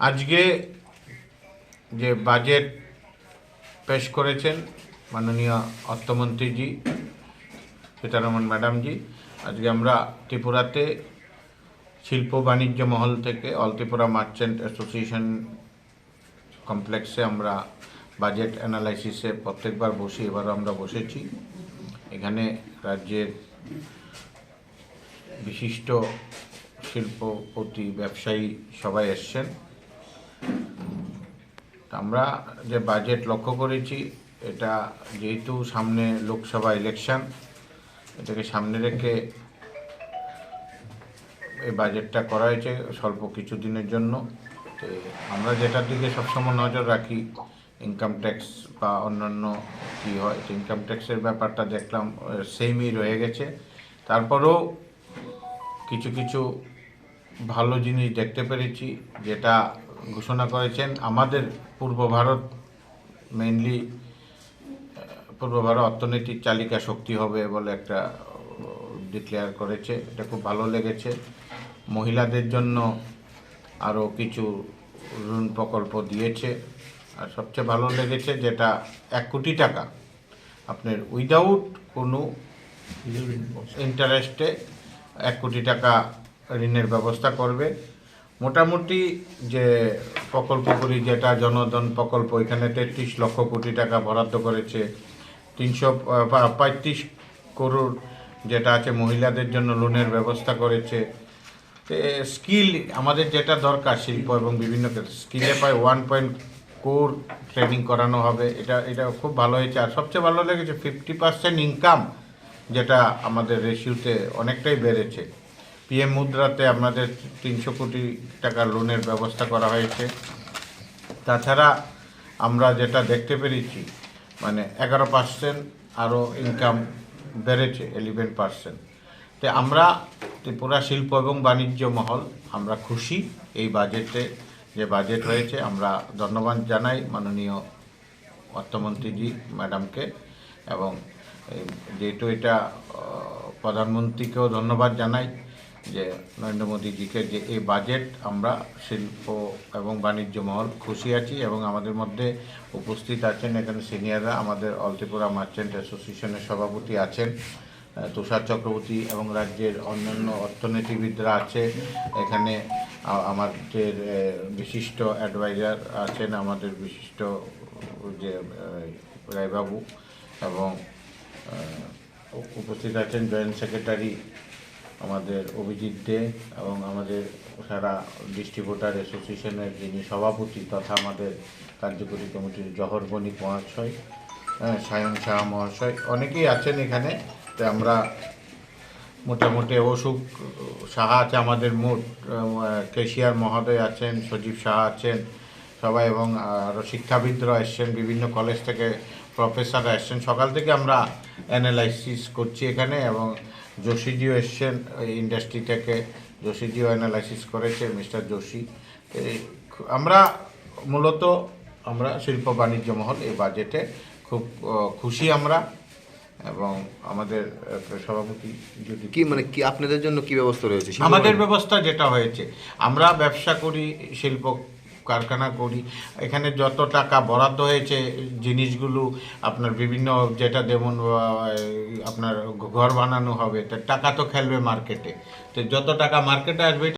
আজকে যে বাজেট পেশ করেছেন মাননীয় অর্থমন্ত্রীজি সীতারমন ম্যাডামজি, আজকে আমরা ত্রিপুরাতে শিল্প বাণিজ্য মহল থেকে অল ত্রিপুরা মার্চেন্ট অ্যাসোসিয়েশন কমপ্লেক্সে আমরা বাজেট অ্যানালাইসিসে প্রত্যেকবার বসি, এবারও আমরা বসেছি। এখানে রাজ্যের বিশিষ্ট শিল্পপতি, ব্যবসায়ী সবাই এসছেন। আমরা যে বাজেট লক্ষ্য করেছি, এটা যেহেতু সামনে লোকসভা ইলেকশন এটাকে সামনে রেখে এই বাজেটটা করা হয়েছে স্বল্প কিছু দিনের জন্য। তো আমরা যেটার দিকে সবসময় নজর রাখি ইনকাম ট্যাক্স বা অন্যান্য কী হয় ইনকাম ট্যাক্সের ব্যাপারটা দেখলাম সেমই রয়ে গেছে। তারপরেও কিছু কিছু ভালো জিনিস দেখতে পেরেছি, যেটা ঘোষণা করেছেন আমাদের পূর্ব ভারত মেইনলি পূর্ব ভারত অর্থনৈতিক চালিকা শক্তি হবে বলে একটা ডিক্লেয়ার করেছে। এটা খুব ভালো লেগেছে। মহিলাদের জন্য আরও কিছু ঋণ প্রকল্প দিয়েছে। আর সবচেয়ে ভালো লেগেছে যেটা এক কোটি টাকা। আপনার উইদাউট কোনো ইন্টারেস্টে এক কোটি টাকা ঋণের ব্যবস্থা করবে। মোটামুটি যে প্রকল্পগুলি যেটা জনধন প্রকল্প, এখানে তেত্রিশ লক্ষ কোটি টাকা বরাদ্দ করেছে। তিনশো পঁয়ত্রিশ করোড় যেটা আছে, মহিলাদের জন্য লোনের ব্যবস্থা করেছে। স্কিল আমাদের যেটা দরকার, শিল্প এবং বিভিন্ন ক্ষেত্রে। স্কিলে প্রায় ওয়ান পয়েন্ট কোর ট্রেনিং করানো হবে। এটা এটা খুব ভালো হয়েছে। আর সবচেয়ে ভালো লেগেছে, ফিফটি পার্সেন্ট ইনকাম যেটা আমাদের রেশিওতে অনেকটাই বেড়েছে। পিএম মুদ্রাতে আমাদের তিনশো কোটি টাকা লোনের ব্যবস্থা করা হয়েছে। তাছাড়া আমরা যেটা দেখতে পেরেছি মানে এগারো পার্সেন্ট আরও ইনকাম বেড়েছে এলিভেন পার্সেন্ট তো আমরা ত্রিপুরা শিল্প এবং বাণিজ্য মহল, আমরা খুশি এই বাজেটে যে বাজেট হয়েছে। আমরা ধন্যবাদ জানাই মাননীয় অর্থমন্ত্রীজি ম্যাডামকে এবং যেহেতু এটা প্রধানমন্ত্রীকেও ধন্যবাদ জানাই। যে নরেন্দ্র মোদীজিকে যে এই বাজেট আমরা শিল্প এবং বাণিজ্য মহল খুশি আছি এবং আমাদের মধ্যে উপস্থিত আছেন এখানে সিনিয়ররা আমাদের অল ত্রিপুরা মার্চেন্ট অ্যাসোসিয়েশনের সভাপতি আছেন তুষার চক্রবর্তী এবং রাজ্যের অন্যান্য অর্থনীতিবিদরা আছে, এখানে আমাদের বিশিষ্ট অ্যাডভাইজার আছেন আমাদের বিশিষ্ট যে রায়বাবু এবং উপস্থিত আছেন জয়েন্ট সেক্রেটারি আমাদের অভিজিৎ দে এবং আমাদের সারা ডিস্ট্রিবিউটার অ্যাসোসিয়েশনের যিনি সভাপতি তথা আমাদের কার্যকরী কমিটির জহর বণিক মহাশয় হ্যাঁ, সায়ন শাহ মহাশয় অনেকেই আছেন এখানে। তো আমরা মোটামুটি অশোক সাহা আছে আমাদের মোট কেশিয়ার মহোদয় আছেন সজীব সাহা আছেন সবাই এবং আরও শিক্ষাবিদরা এসছেন বিভিন্ন কলেজ থেকে প্রফেসররা এসছেন। সকাল থেকে আমরা অ্যানালাইসিস করছি এখানে এবং যোশীজিও এসছেন ইন্ডাস্ট্রি থেকে যোশীজিও অ্যানালাইসিস করেছে মিস্টার যোশী আমরা মূলত আমরা শিল্প বাণিজ্য মহল এই বাজেটে খুব খুশি আমরা এবং আমাদের সভাপতি যদি কি মানে কি আপনাদের জন্য কি ব্যবস্থা রয়েছে? আমাদের ব্যবস্থা যেটা হয়েছে আমরা ব্যবসা করি শিল্প কারখানা করি। এখানে যত টাকা বরাদ্দ হয়েছে, জিনিসগুলো আপনার বিভিন্ন যেটা যেমন আপনার ঘর বানানো হবে, তা টাকা তো খেলবে মার্কেটে তো যত টাকা মার্কেটে আসবে